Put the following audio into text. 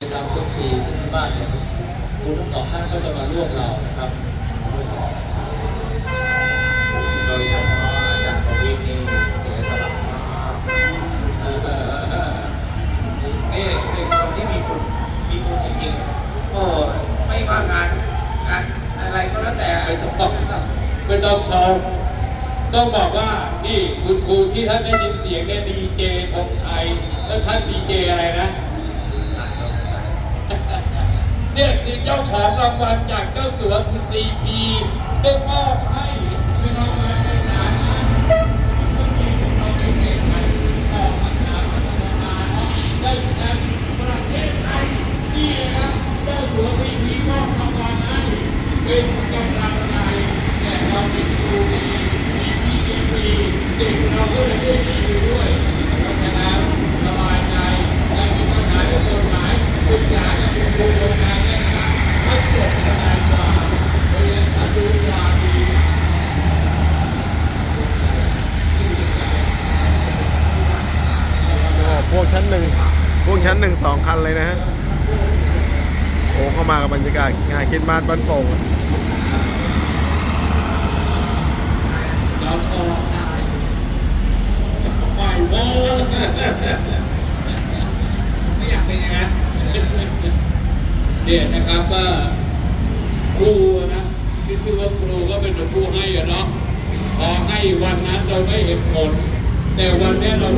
ทำทุกปีที่ที่บ้านเนี่ยครูทั้งสองท่านก็จะมาร่วมเรานะครับโดยเฉพาะอาจารย์ประวิตรนี่เสียสละมากนี่เป็นคนที่มีบุญมีบุญจริงๆโอ้ไม่ว่างานงานอะไรก็แล้วแต่ไม่ต้องไม่ต้องชมต้องบอกว่านี่คุณครูที่ท่านได้ยินเสียงเนี่ยดีเจของไทยแล้วท่านดีเจอะไรนะ ใช่ใช่ เนี่ยคือเจ้าของรางวัลจากเจ้าสัวคือซีพีได้มอบให้พี่น้องมาในฐานะเราไปแข่งขันออกอากาศพัฒนาเนาะได้แชมป์ประเทศไทยที่นะครับเจ้าสัวซีพีมอบรางวัลให้เป็นกำลังใจแก่เราเป็นครูดีมีพีเลี้ยงดีเด็กเราก็เลยได้ดีอยู่ด้วยเพราะฉะนั้นสบายใจและมีปัญหาเรื่องกฎหมายปรึกษากับคุณครูโรงงานได้นะครับให้จบทนายความเรียนอนุญาตดี โอ้ พวกชั้นหนึ่งพวกชั้นหนึ่งสองคันเลยนะฮะโอ้เข้ามากับบรรยากาศงานคิดมาสบ้านโป่งเราชอบทายจะปล่อยโว้ไม่อยากเป็นอย่างนั้นเนี่ยนะครับว่าครูนะที่ชื่อว่าครูก็เป็นผู้ให้อะเนาะพอให้วันนั้นเราไม่เห็นผลแต่วันนี้เรา